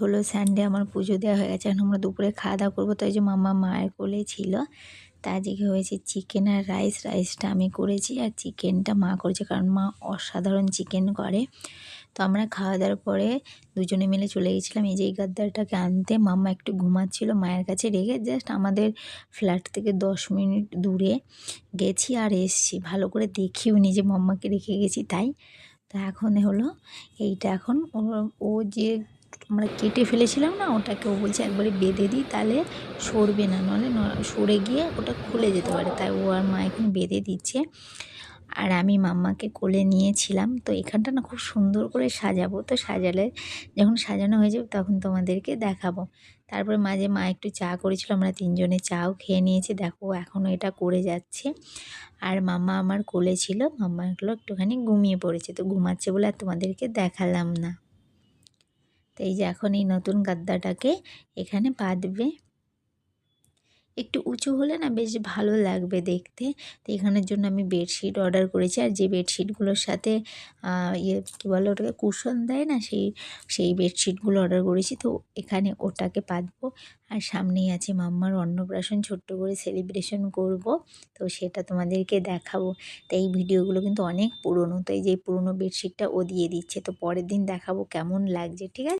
হলো সানডে আমার পুজো দেওয়া হয়ে গেছে। এখন আমরা দুপুরে খাওয়া দাওয়া করব। তাই যে মাম্মা মায়ের কোলে ছিল, তা আজকে হয়েছে চিকেন আর রাইস রাইসটা আমি করেছি আর চিকেনটা মা করেছে কারণ মা অসাধারণ চিকেন করে। তো আমরা খাওয়া দাওয়ার পরে দুজনে মিলে চলে গেছিলাম। এই যে এই গাদ্দারটাকে আনতে মাম্মা একটু ঘুমাচ্ছিল মায়ের কাছে রেখে জাস্ট আমাদের ফ্ল্যাট থেকে দশ মিনিট দূরে গেছি আর এসছি। ভালো করে দেখিও নি যে মাম্মাকে রেখে গেছি তাই। তা এখন হলো এইটা এখন। ও যে আমরা কেটে ফেলেছিলাম না, ওটাকে ও বলছে একবারে বেঁধে দিই, তাহলে সরবে না নাহলে ন- সরে গিয়ে ওটা খুলে যেতে পারে, তাই ও আর মা এখন বেঁধে দিচ্ছে। আর আমি মাম্মাকে কোলে নিয়েছিলাম, তো এখানটা না খুব সুন্দর করে সাজাবো, তো সাজালে যখন সাজানো হয়ে যাবে তখন তোমাদেরকে দেখাবো। তারপরে মাঝে মা একটু চা করেছিল, আমরা তিনজনে চাও খেয়ে নিয়েছি, দেখো এখনও এটা করে যাচ্ছে। আর মাম্মা আমার কোলে ছিল, মাম্মা এগুলো একটুখানি ঘুমিয়ে পড়েছে, তো ঘুমাচ্ছে বলে আর তোমাদেরকে দেখালাম না। তো এই যে এখন এই নতুন গাদ্দাটাকে এখানে বাঁধবে। একটু উঁচু হলে না বেশ ভালো লাগবে দেখতে। তো এখানের জন্য আমি বেডশিট অর্ডার করেছি আর যে বেডশিটগুলোর সাথে ইয়ে কী বলে ওটাকে, কুশন দেয় না সেই সেই বেডশিটগুলো অর্ডার করেছি। তো এখানে ওটাকে পাতবো আর সামনেই আছে মাম্মার অন্নপ্রাশন ছোট্ট করে সেলিব্রেশন করব। তো সেটা তোমাদেরকে দেখাবো। তো এই ভিডিওগুলো কিন্তু অনেক পুরনো। তো এই যে পুরনো বেডশিটটা ও দিয়ে দিচ্ছে। তো পরের দিন দেখাবো কেমন লাগছে, ঠিক আছে?